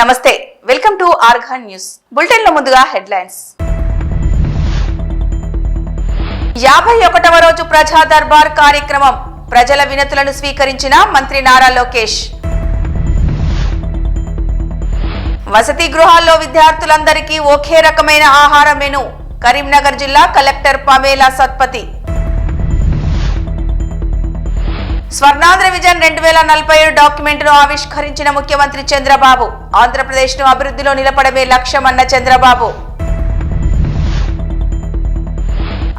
నమస్తే welcome to Arghan news. బులెటిన్లో ముందుగా హెడ్లైన్స్. యాభై ఒకటవ రోజు ప్రజా దర్బార్ కార్యక్రమం. ప్రజల వినతులను స్వీకరించిన మంత్రి నారా లోకేష్. వసతి గృహాల్లో విద్యార్థులందరికీ ఒకే రకమైన ఆహార మెను. కరీంనగర్ జిల్లా collector Pamela Satpathy. Swarnandhra vision రెండు వేల నలభై ఏడు డాక్యుమెంట్ను ఆవిష్కరించిన ముఖ్యమంత్రి చంద్రబాబు. ఆంధ్రప్రదేశ్ను అభివృద్ధిలో నిలపడమే లక్ష్యమన్న చంద్రబాబు.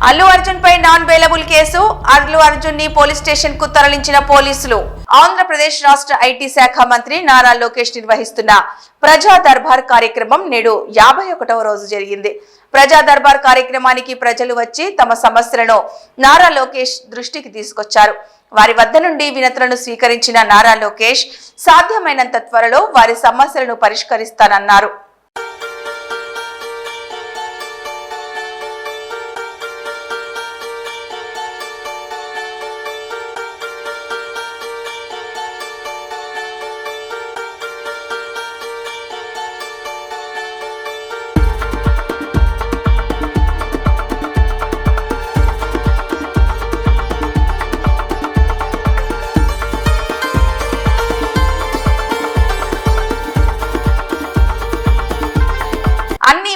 అల్లు అర్జున్ పై నాన్ బెయిలబుల్ కేసు. అల్లు అర్జున్ని పోలీస్ స్టేషన్కు తరలించిన పోలీసులు. ఆంధ్రప్రదేశ్ రాష్ట్ర ఐటీ శాఖ మంత్రి నారా లోకేష్ నిర్వహిస్తున్న ప్రజా దర్బార్ కార్యక్రమం నేడు యాభై ఒకటవ రోజు జరిగింది. ప్రజా దర్బార్ కార్యక్రమానికి ప్రజలు వచ్చి తమ సమస్యలను నారా లోకేష్ దృష్టికి తీసుకొచ్చారు. వారి వద్ద నుండి వినతులను స్వీకరించిన నారా లోకేష్ సాధ్యమైనంత త్వరలో వారి సమస్యలను పరిష్కరిస్తానన్నారు.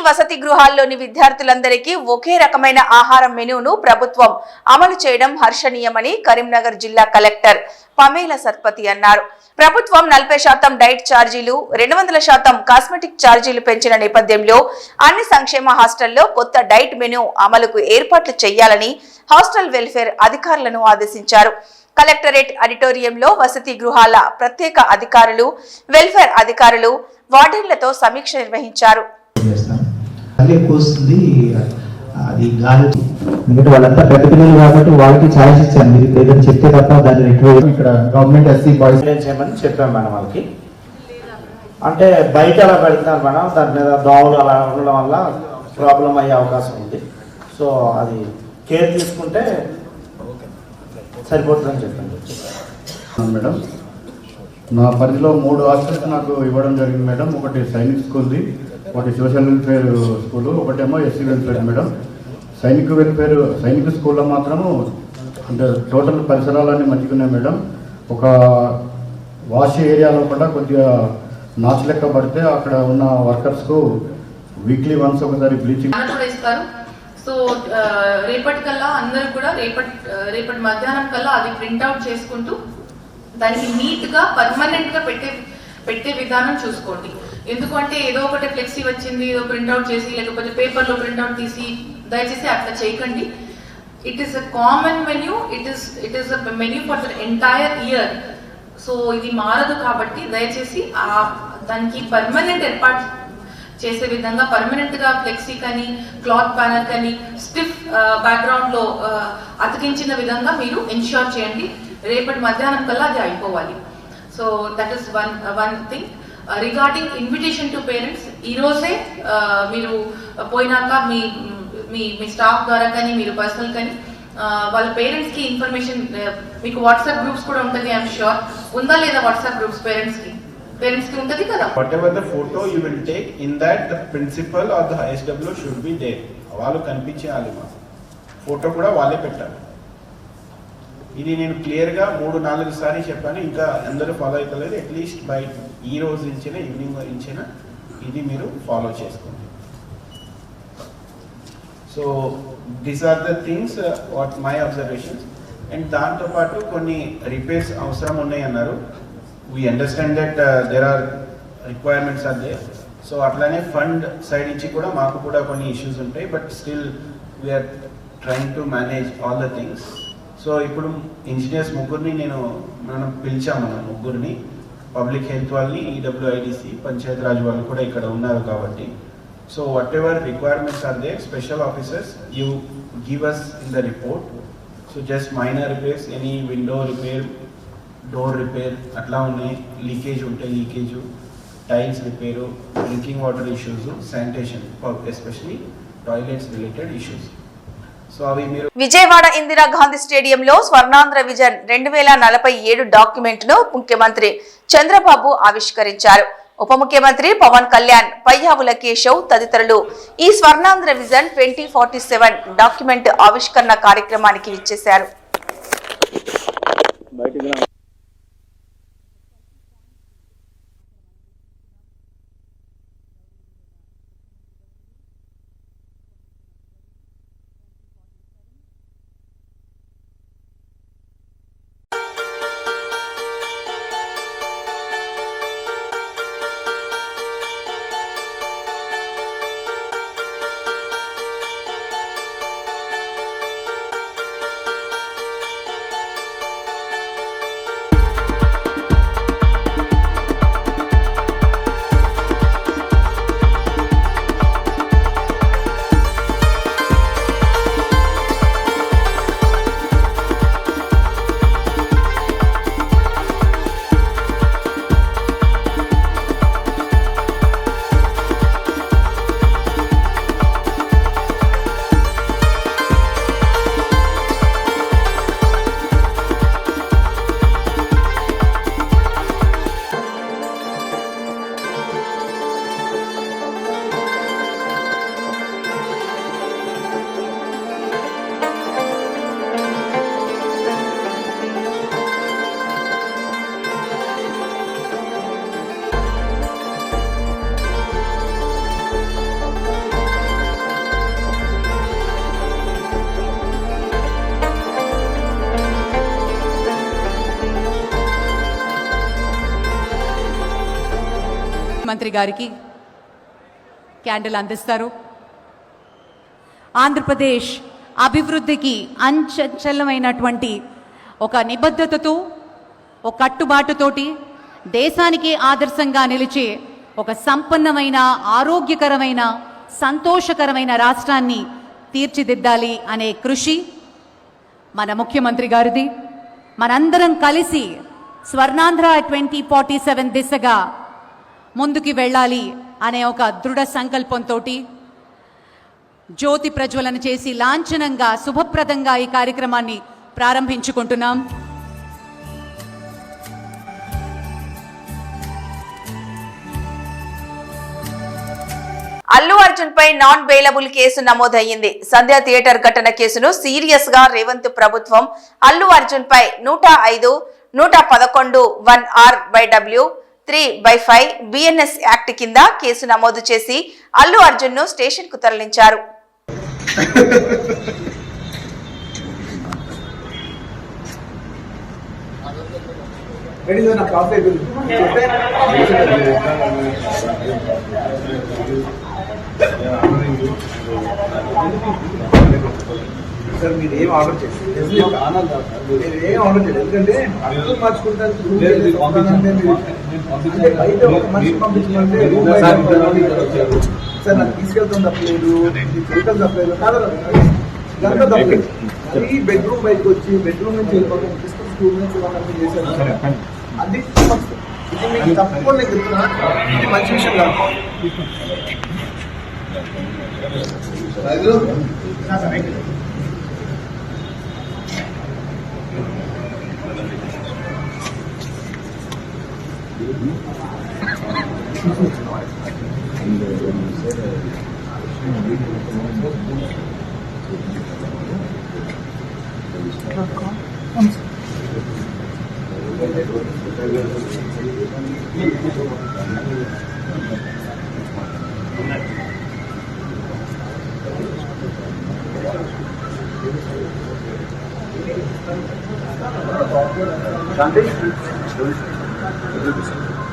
వసతి గృహాల్లోని విద్యార్థులందరికీ ఒకే రకమైన ఆహారం మెనూను ప్రభుత్వం అమలు చేయడం హర్షణీయమని కరీంనగర్ జిల్లా కలెక్టర్ పమేల సత్పతి అన్నారు. ప్రభుత్వం నలభై శాతం డైట్ ఛార్జీలు రెండు వందల శాతం కాస్మెటిక్ ఛార్జీలు పెంచిన నేపథ్యంలో అన్ని సంక్షేమ హాస్టల్లో కొత్త డైట్ మెనూ అమలుకు ఏర్పాట్లు చేయాలని హాస్టల్ వెల్ఫేర్ అధికారులను ఆదేశించారు. కలెక్టరేట్ ఆడిటోరియంలో వసతి గృహాల ప్రత్యేక అధికారులు వెల్ఫేర్ అధికారులు వార్డెన్లతో సమీక్ష నిర్వహించారు. అది ఎక్కువ వస్తుంది అది గాలి ఎందుకంటే వాళ్ళంతా పెద్ద పిల్లలు కాబట్టి వాళ్ళకి ఛాయిస్ ఇచ్చాను. మీరు ఏదైనా చెప్తే తప్ప దాన్ని రిక్వైర్ ఇక్కడ గవర్నమెంట్ ఎస్సీ బాయ్స్ చేయమని చెప్పాం మేడం వాళ్ళకి. అంటే బయట అలా పెడుతున్నారు మేడం? దాని మీద దోమలు అలా ఉండడం వల్ల ప్రాబ్లం అయ్యే అవకాశం ఉంది. సో అది కేర్ తీసుకుంటే సరిపోతుందని చెప్పండి. అవును మేడం. నా పరిధిలో మూడు హాస్టల్స్ నాకు ఇవ్వడం జరిగింది మేడం. ఒకటి సైనిక్ స్కూల్ది ఒకటి సోషల్ వెల్ఫేర్ స్కూల్ ఒకటేమో SC welfare madam. Sainik welfare Sainik స్కూల్లో మాత్రము అంటే టోటల్ పరిసరాలన్నీ మంచిగున్నాయి మేడం. ఒక వాష్ ఏరియాలో కూడా కొద్దిగా నాచు లెక్క పడితే అక్కడ ఉన్న వర్కర్స్కు వీక్లీ వన్స్ ఒకసారి బ్లీచింగ్ కూడా ఇస్తారు సో రేపటి కల్లా అందరూ కూడా రేపటి రేపటి మధ్యాహ్నం కల్లా అది ప్రింట్అవుట్ చేసుకుంటూ దానికి నీట్గా పర్మనెంట్గా పెట్టే పెట్టే విధానం చూసుకోండి. ఎందుకంటే ఏదో ఒకటి ఫ్లెక్సీ వచ్చింది ఏదో ప్రింట్అవుట్ చేసి లేకపోతే పేపర్లో ప్రింట్అవుట్ తీసి దయచేసి అట్లా చేయకండి. It is a common menu it is it is a menu for the entire year so ఇది మారదు కాబట్టి దయచేసి ఆ దానికి పర్మనెంట్ ఏర్పాటు చేసే విధంగా పర్మనెంట్గా ఫ్లెక్సీ కానీ క్లాత్ బ్యానర్ కానీ స్టిఫ్ బ్యాక్గ్రౌండ్లో అతికించిన విధంగా మీరు ఇన్ష్యూర్ చేయండి. రేపటి మధ్యాహ్నం కల్లా అది అయిపోవాలి. So that is one one thing regarding invitation to parents ఈ రోజే uh, మీరు పోయినాక మీ మీ మీ స్టాఫ్ ద్వారా కానీ మీరు పర్సనల్ కానీ uh, వాళ్ళ పేరెంట్స్కి ఇన్ఫర్మేషన్ uh, మీకు వాట్సాప్ గ్రూప్స్ కూడా ఉంటుంది ఐఎమ్ షూర్ ఉందా లేదా వాట్సాప్ గ్రూప్స్ పేరెంట్స్కి? పేరెంట్స్కి ఉంటుంది కదా? The photo photo you take in that the principal principal the the W should be there. వాళ్ళు కనిపించేయాలి మా ఫోటో కూడా వాళ్ళే పెట్టాలి. ఇది నేను క్లియర్గా మూడు నాలుగు సార్లు చెప్పాను. ఇంకా అందరూ ఫాలో అవుతలేదు అట్లీస్ట్ బై ఈ రోజు నుంచైనా ఈవినింగ్ నుంచైనా ఇది మీరు ఫాలో చేసుకోండి. So these are the things what my observations and దాంతోపాటు కొన్ని రిపేర్స్ అవసరం ఉన్నాయి అన్నారు. We understand that there are requirements are they so అట్లానే ఫండ్ సైడ్ నుంచి కూడా మాకు కూడా కొన్ని ఇష్యూస్ ఉంటాయి. But still we are trying to manage all the things so ఇప్పుడు ఇంజనీర్స్ ముగ్గురిని నేను మనం పిలిచాము ముగ్గురిని. పబ్లిక్ హెల్త్ వాళ్ళని ఈడబ్ల్యూఐడిసి పంచాయత్ రాజ్ వాళ్ళు కూడా ఇక్కడ ఉన్నారు కాబట్టి. So whatever requirements are they special officers you give us in the report so just minor repairs any window repair door repair అట్లా ఉన్నాయి. లీకేజ్ ఉంటే leakage tiles repair drinking water issues sanitation especially toilets related issues Vijayawada Indira Gandhi స్టేడియంలో Swarnandhra vision రెండు వేల నలభై ఏడు డాక్యుమెంట్ను ముఖ్యమంత్రి చంద్రబాబు ఆవిష్కరించారు. ఉప ముఖ్యమంత్రి పవన్ కళ్యాణ్ పయ్యావుల కేశవ్ తదితరులు ఈ Swarnandhra vision twenty forty seven document ఆవిష్కరణ కార్యక్రమానికి ఇచ్చేశారు ముఖ్యమంత్రి గారికి క్యాండిల్ అందిస్తారు. ఆంధ్రప్రదేశ్ అభివృద్ధికి అంచంచలమైనటువంటి ఒక నిబద్ధతతో ఒక కట్టుబాటుతోటి దేశానికి ఆదర్శంగా నిలిచే ఒక సంపన్నమైన ఆరోగ్యకరమైన సంతోషకరమైన రాష్ట్రాన్ని తీర్చిదిద్దాలి అనే కృషి మన ముఖ్యమంత్రి గారిది. మనందరం కలిసి స్వర్ణాంధ్ర ట్వంటీ ఫార్టీ సెవెన్ దిశగా ముందుకి వెళ్ళాలి అనే ఒక దృఢ సంకల్పంతో జ్యోతి ప్రజ్వలన చేసి లాంఛనంగా శుభప్రదంగా ఈ కార్యక్రమాన్ని ప్రారంభించుకుంటున్నాం. అల్లు అర్జున్ పై నాన్ బెయిలబుల్ కేసు నమోదయ్యింది. సంధ్య థియేటర్ ఘటన కేసును సీరియస్గా రేవంత్ ప్రభుత్వం అల్లు అర్జున్ పై నూట ఐదు నూట పదకొండు one R by W three by five BNS act కింద కేసు నమోదు చేసి అల్లు అర్జున్ను స్టేషన్కు తరలించారు సార్ మీరు ఏం ఆర్డర్ చేసి మీరు ఏం ఆర్డర్ చేయలేదు ఎందుకంటే అర్థం మార్చుకుంటానికి సార్ నాకు తీసుకెళ్తాం తప్పలేదు తీసుకెళ్తాం తప్పలేదు కాదు దాంట్లో తప్పలేదు. అది బెడ్రూమ్ బయటకు వచ్చి బెడ్రూమ్ నుంచి వెళ్ళిపోతాం స్కూల్ నుంచి చేశాను అది ఇది మీకు తప్పకుండా చెప్తున్నా. ఇది మంచి విషయం కాదు. రైతులు 그럴까? 엄청. Sen de 만들고 있습니다.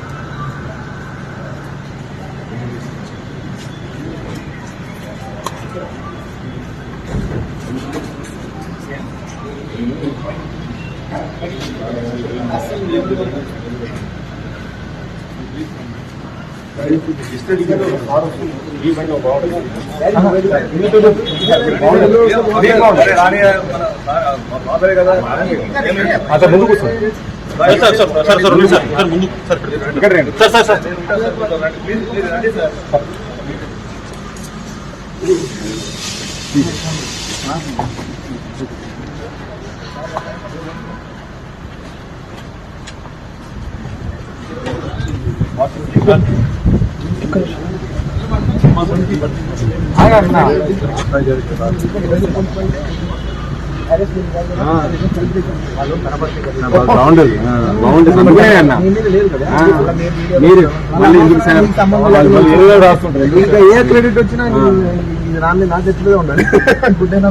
అంత ముందుకు వస్తుంది సార్ సార్ సార్ సార్ రండి సార్ సార్ ముందు సార్ ఇక్కడ రండి sir sir sir please please రండి సార్ ఆగన్నా బాగుండదు బాగుండదు అందుకే అన్న. మీరు మళ్ళీ ఎందుకు సార్? వాళ్ళు మళ్ళీ ఏదో రాస్తుంటారు. ఇంకా ఏ క్రెడిట్ వచ్చినా నాన్న నా చేతిలో ఉండాలి. గుడ్ అయినా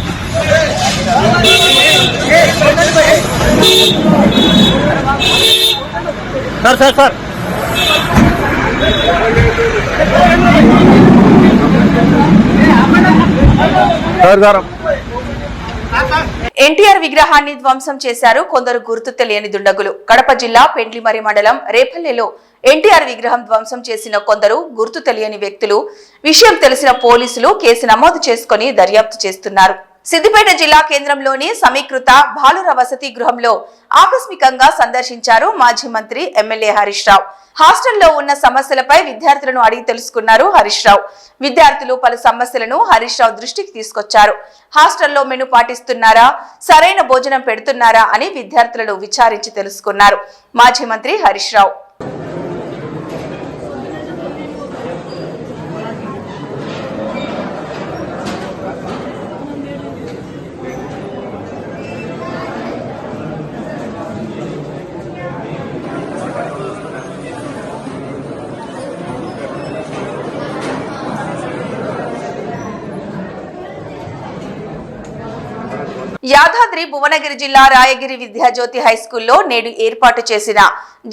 సార్ సార్ సార్. ఎన్టీఆర్ విగ్రహాన్ని ధ్వంసం చేశారు కొందరు గుర్తు తెలియని దుండగులు. కడప జిల్లా పెండ్లిమరి మండలం రేపల్లెలో ఎన్టీఆర్ విగ్రహం ధ్వంసం చేసిన కొందరు గుర్తు తెలియని వ్యక్తులు. విషయం తెలిసిన పోలీసులు కేసు నమోదు చేసుకుని దర్యాప్తు చేస్తున్నారు. సిద్దిపేట జిల్లా కేంద్రంలోని సమీకృత బాలుర వసతి గృహంలో ఆకస్మికంగా సందర్శించారు మాజీ మంత్రి ఎమ్మెల్యే హరీష్ రావు. హాస్టల్లో ఉన్న సమస్యలపై విద్యార్థులను అడిగి తెలుసుకున్నారు హరీష్ రావు. విద్యార్థులు పలు సమస్యలను హరీష్ రావు దృష్టికి తీసుకొచ్చారు. హాస్టల్లో మెను పాటిస్తున్నారా? సరైన భోజనం పెడుతున్నారా? అని విద్యార్థులను విచారించి తెలుసుకున్నారు మాజీ మంత్రి హరీష్ రావు. యాదాద్రి భువనగిరి జిల్లా రాయగిరి విద్యాజ్యోతి హై స్కూల్లో నేడు ఏర్పాటు చేసిన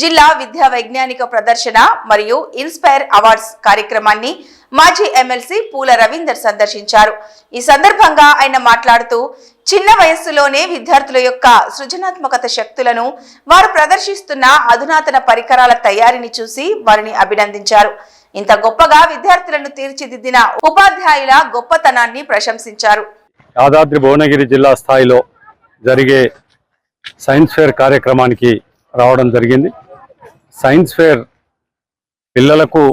జిల్లా విద్యా వైజ్ఞానిక ప్రదర్శన మరియు ఇన్స్పైర్ అవార్డ్స్ కార్యక్రమాన్ని మాజీ ఎమ్మెల్సీ పూల రవీందర్ సందర్శించారు. ఈ సందర్భంగా ఆయన మాట్లాడుతూ చిన్న వయస్సులోనే విద్యార్థుల యొక్క సృజనాత్మకత శక్తులను వారు ప్రదర్శిస్తున్న అధునాతన పరికరాల తయారీని చూసి వారిని అభినందించారు. ఇంత గొప్పగా విద్యార్థులను తీర్చిదిద్దిన ఉపాధ్యాయుల గొప్పతనాన్ని ప్రశంసించారు. యాదాద్రి భువనగిరి జిల్లా స్థాయిలో జరిగే సైన్స్ ఫేర్ కార్యక్రమానికి రావడం జరిగింది. సైన్స్ ఫేర్ పిల్లలకు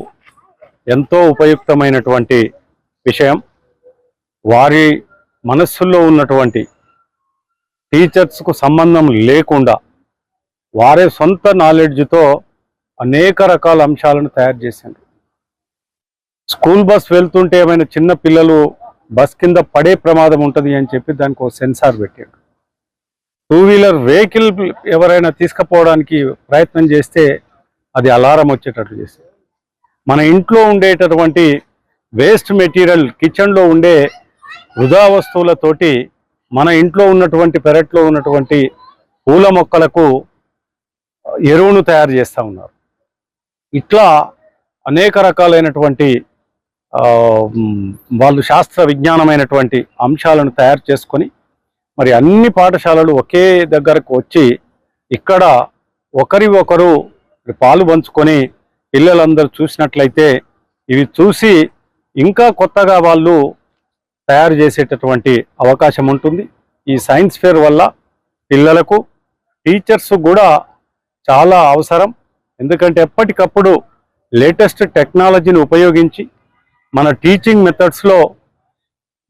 ఎంతో ఉపయుక్తమైనటువంటి విషయం. వారి మనస్సుల్లో ఉన్నటువంటి టీచర్స్కు సంబంధం లేకుండా వారే సొంత నాలెడ్జ్తో అనేక రకాల అంశాలను తయారు చేశారు. స్కూల్ బస్ వెళ్తుంటే ఏమైనా చిన్న పిల్లలు బస్ కింద పడే ప్రమాదం ఉంటుంది అని చెప్పి దానికి ఒక సెన్సార్ పెట్టాడు. టూ వీలర్ వెహికల్ ఎవరైనా తీసుకుపోవడానికి ప్రయత్నం చేస్తే అది అలారం వచ్చేటట్లు చేసేది మన ఇంట్లో ఉండేటటువంటి వేస్ట్ మెటీరియల్ కిచెన్లో ఉండే వృధా వస్తువులతోటి మన ఇంట్లో ఉన్నటువంటి పెరట్లో ఉన్నటువంటి పూల మొక్కలకు ఎరువును తయారు చేస్తూ ఉన్నారు. ఇట్లా అనేక రకాలైనటువంటి వాళ్ళు శాస్త్ర విజ్ఞానమైనటువంటి అంశాలను తయారు చేసుకొని మరి అన్ని పాఠశాలలు ఒకే దగ్గరకు వచ్చి ఇక్కడ ఒకరి ఒకరు పాలు పంచుకొని పిల్లలందరూ చూసినట్లయితే ఇవి చూసి ఇంకా కొత్తగా వాళ్ళు తయారు చేసేటటువంటి అవకాశం ఉంటుంది. ఈ సైన్స్ ఫేర్ వల్ల పిల్లలకు టీచర్స్ కూడా చాలా అవసరం. ఎందుకంటే ఎప్పటికప్పుడు లేటెస్ట్ టెక్నాలజీని ఉపయోగించి మన టీచింగ్ మెథడ్స్లో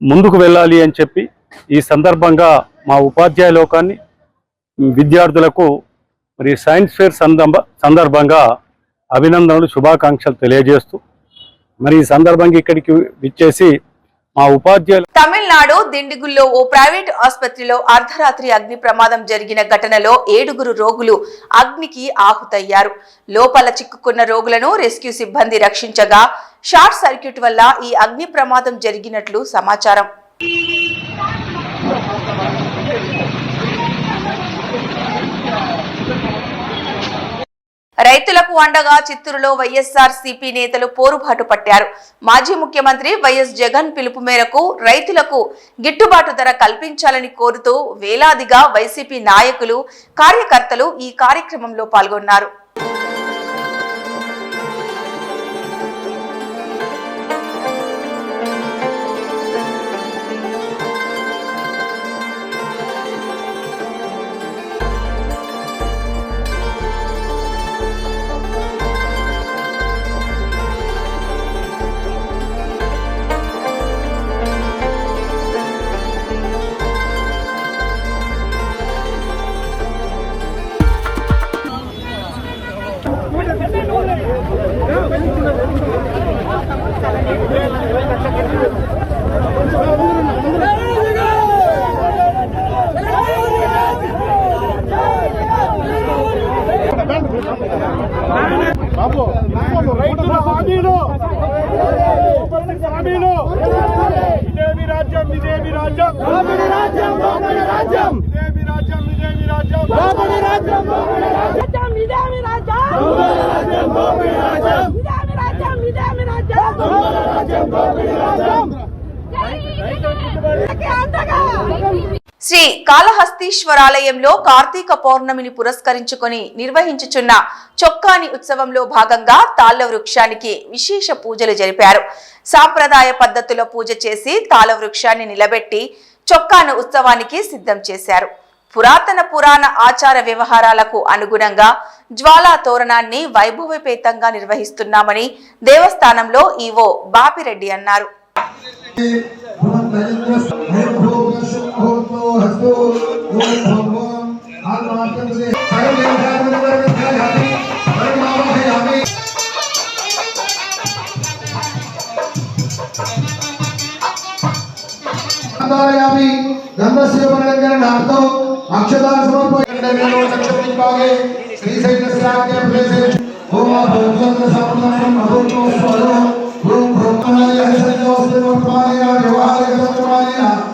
ముందుకు వెళ్ళాలి అని చెప్పి ఈ సందర్భంగా మా ఉపాధ్యాయ లోకాన్ని విద్యార్థులకు మరి సైన్స్ ఫేర్ సందర్భ సందర్భంగా అభినందనలు శుభాకాంక్షలు తెలియజేస్తూ మరి ఈ సందర్భంగా ఇక్కడికి విచ్చేసి మా ఉపాధ్యాయులు తమిళనాడు దిండిగుల్లో ఓ ప్రైవేట్ ఆసుపత్రిలో అర్ధరాత్రి అగ్ని ప్రమాదం జరిగిన ఘటనలో ఏడుగురు రోగులు అగ్నికి ఆహుతయ్యారు. లోపల చిక్కుకున్న రోగులను రెస్క్యూ సిబ్బంది రక్షించగా షార్ట్ సర్క్యూట్ వల్ల ఈ అగ్ని ప్రమాదం జరిగినట్లు సమాచారం. రైతులకు అండగా చిత్తూరులో వైఎస్ఆర్ సిపి నేతలు పోరుబాటు పట్టారు. మాజీ ముఖ్యమంత్రి వైఎస్ జగన్ పిలుపు మేరకు రైతులకు గిట్టుబాటు ధర కల్పించాలని కోరుతూ వేలాదిగా వైసీపీ నాయకులు కార్యకర్తలు ఈ కార్యక్రమంలో పాల్గొన్నారు. రైతుల హామీలు హామీలు ఇదేమి రాజ్యం ఇదేమి రాజ్యం రాజ్యం రాజ్యం ఇదేమి రాజ్యం ఇదేమి రాజ్యం రాజ్యం రాజ్యం ఇదేమి రాజ్యం రాజ్యం రాజ్యం రాజ్యం రాజ్యం శ్రీ కాళహస్తీశ్వరాలయంలో కార్తీక పౌర్ణమిని పురస్కరించుకొని నిర్వహించుచున్న చొక్కాని ఉత్సవంలో భాగంగా తాళ్ళ వృక్షానికి విశేష పూజలు జరిపారు. సాంప్రదాయ పద్ధతిలో పూజ చేసి తాళ వృక్షాన్ని నిలబెట్టి చొక్కాను ఉత్సవానికి సిద్ధం చేశారు. పురాతన పురాణ ఆచార వ్యవహారాలకు అనుగుణంగా జ్వాలా తోరణాన్ని వైభవపేతంగా నిర్వహిస్తున్నామని దేవస్థానంలో ఈవో బాపిరెడ్డి అన్నారు. ధారయామి గంధశివమనంగరణార్థం అక్షతాలు సమర్పయండి నక్షత్రింపాగే శ్రీశైలస్యాగ్నే ప్రదేశే ఓం భూజన సమర్పణం అభూతో స్వరో ఓం భూమాయ హరిసంయోస్తి వర్తమాయ వ్యవహారిక తత్వాయ సర్వరూపాణ సదాత్మాన క్షేత్రే ధైర్యాభ్యాగారో ఓం శుభగణాయ నమః ఓం హేరమాయ నమః ఓం స్కందపూర్వకాయ నమః సర్వసిద్ధి ప్రదాయ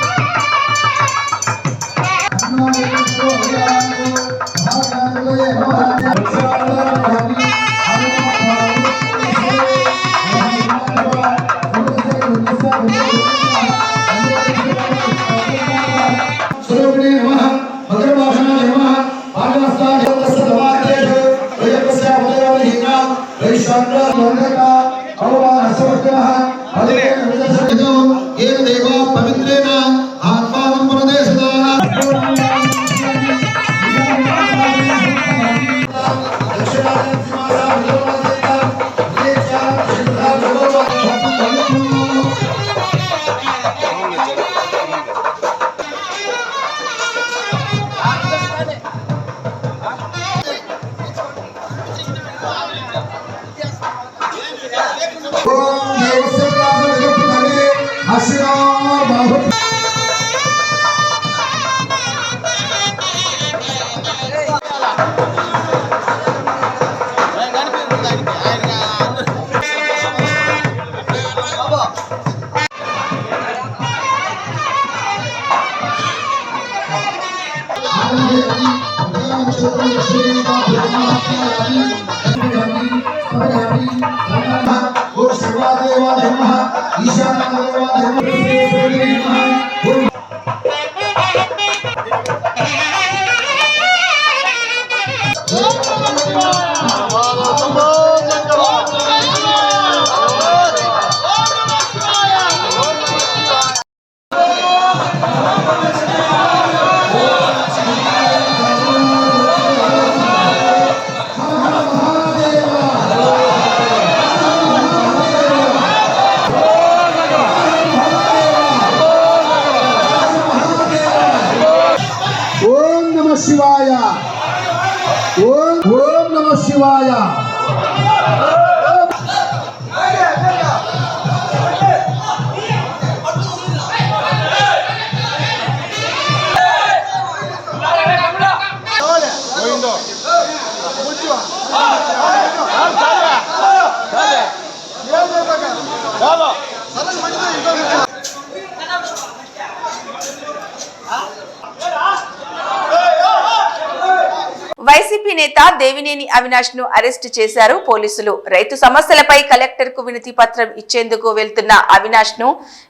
టీడీపీ నేత దేవినేని అవినాష్ను అరెస్టు చేశారు పోలీసులు. రైతు సమస్యలపై కలెక్టర్కు వినతి పత్రం ఇచ్చేందుకు వెళ్తున్న అవినాష్ను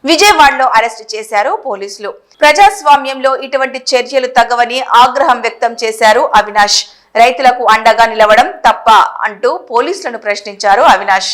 విజయవాడలో అరెస్టు చేశారు పోలీసులు. ప్రజాస్వామ్యంలో ఇటువంటి చర్యలు తగవని ఆగ్రహం వ్యక్తం చేశారు అవినాష్. రైతులకు అండగా నిలవడం తప్ప అంటూ పోలీసులను ప్రశ్నించారు అవినాష్.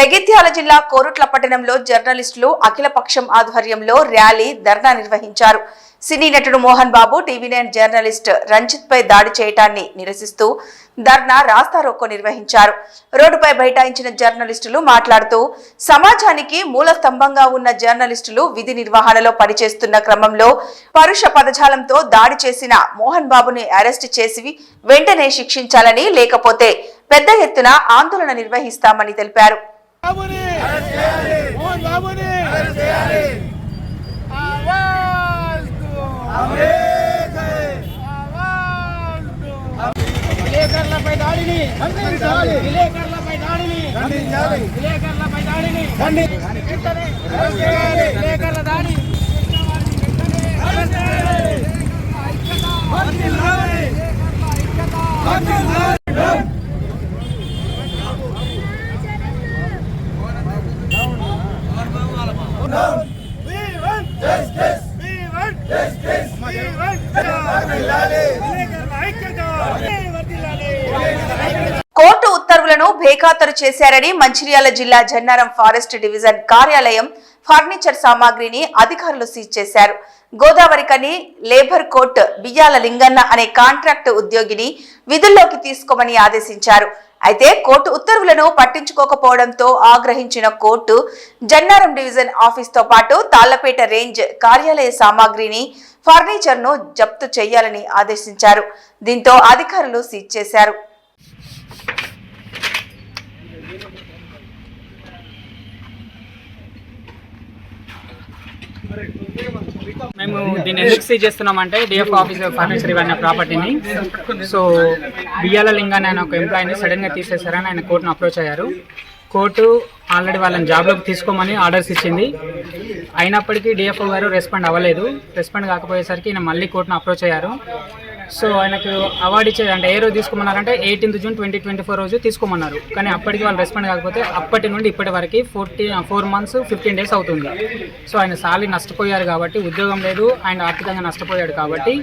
జగిత్యాల జిల్లా కోరుట్ల పట్టణంలో జర్నలిస్టులు అఖిలపక్షం ఆధ్వర్యంలో ర్యాలీ ధర్నా నిర్వహించారు. సినీ నటుడు Mohan Babu TV nine journalist Ranjith పై దాడి చేయటాన్ని నిరసిస్తూ ధర్నా రాస్తారోకో నిర్వహించారు. రోడ్డుపై బైఠాయించిన జర్నలిస్టులు మాట్లాడుతూ సమాజానికి మూల స్తంభంగా ఉన్న జర్నలిస్టులు విధి నిర్వహణలో పనిచేస్తున్న క్రమంలో పరుష పదజాలంతో దాడి చేసిన మోహన్ బాబుని అరెస్ట్ చేసి వెంటనే శిక్షించాలని లేకపోతే పెద్ద ఎత్తున ఆందోళన నిర్వహిస్తామని తెలిపారు. విలేకరులపై దాడిని! ఖండించాలి! విలేకరులపై దాడిని! విలేకరులపై దాడిని! ఖండించాలి! విలేకరుల దాడి! కోర్టు ఉత్తర్వులను బేఖాతరు చేశారని మంచిర్యాల జిల్లా జన్నారం ఫారెస్ట్ డివిజన్ కార్యాలయం ఫర్నిచర్ సామాగ్రిని అధికారులు సీజ్ చేశారు. గోదావరికని లేబర్ కోర్ట్ బియ్యాల లింగన్న అనే కాంట్రాక్ట్ ఉద్యోగిని విధుల్లోకి తీసుకోమని ఆదేశించారు. అయితే కోర్టు ఉత్తర్వులను పట్టించుకోకపోవడంతో ఆగ్రహించిన కోర్టు జన్నారం డివిజన్ ఆఫీస్తో పాటు తాళ్ళపేట రేంజ్ కార్యాలయ సామాగ్రిని ఫర్నిచర్ను జప్తు చేయాలని ఆదేశించారు. దీంతో అధికారులు సీజ్ చేశారు. మేము దీన్ని ఎందుకు సీజ్ చేస్తున్నామంటే డిఎఫ్ ఆఫీస్ ఫర్నిచర్ ఇవన్నీ ప్రాపర్టీని సో బియ్యాల లింగాన్ని ఆయన ఒక ఎంప్లాయీని సడన్గా తీసేశారని ఆయన కోర్టును అప్రోచ్ అయ్యారు. కోర్టు ఆల్రెడీ వాళ్ళని జాబ్లోకి తీసుకోమని ఆర్డర్స్ ఇచ్చింది. అయినప్పటికీ డిఎఫ్ఓ గారు రెస్పాండ్ అవ్వలేదు. రెస్పాండ్ కాకపోయేసరికి ఈయన మళ్ళీ కోర్టును అప్రోచ్ అయ్యారు. సో ఆయనకు అవార్డు ఇచ్చేది అంటే ఏ రోజు తీసుకోమన్నారంటే eighteenth June twenty twenty four రోజు తీసుకోమన్నారు. కానీ అప్పటికి వాళ్ళు రెస్పాండ్ కాకపోతే అప్పటి నుండి ఇప్పటి వరకు forty four months fifteen days అవుతుంది. సో ఆయన సాలి నష్టపోయారు కాబట్టి ఉద్యోగం లేదు ఆయన ఆర్థికంగా నష్టపోయాడు కాబట్టి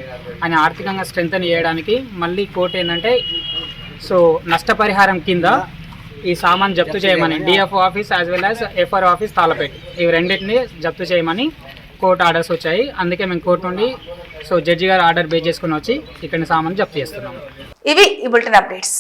ఆయన ఆర్థికంగా స్ట్రెంగ్తన్ చేయడానికి మళ్ళీ కోర్టు ఏంటంటే సో నష్టపరిహారం కింద ఈ సామాన్ జప్తు చేయమని DFO office as well as FR office Talapet. ఇవి రెండింటిని జప్తు చేయమని కోర్టు ఆర్డర్స్ వచ్చాయి. అందుకే మేము కోర్టు నుండి సో జడ్జి గారు ఆర్డర్ బేస్ చేసుకుని వచ్చి ఇక్కడ సామాన్ జప్తు చేస్తున్నాం ఇవి ఈ బులెటిన్ అప్డేట్స్.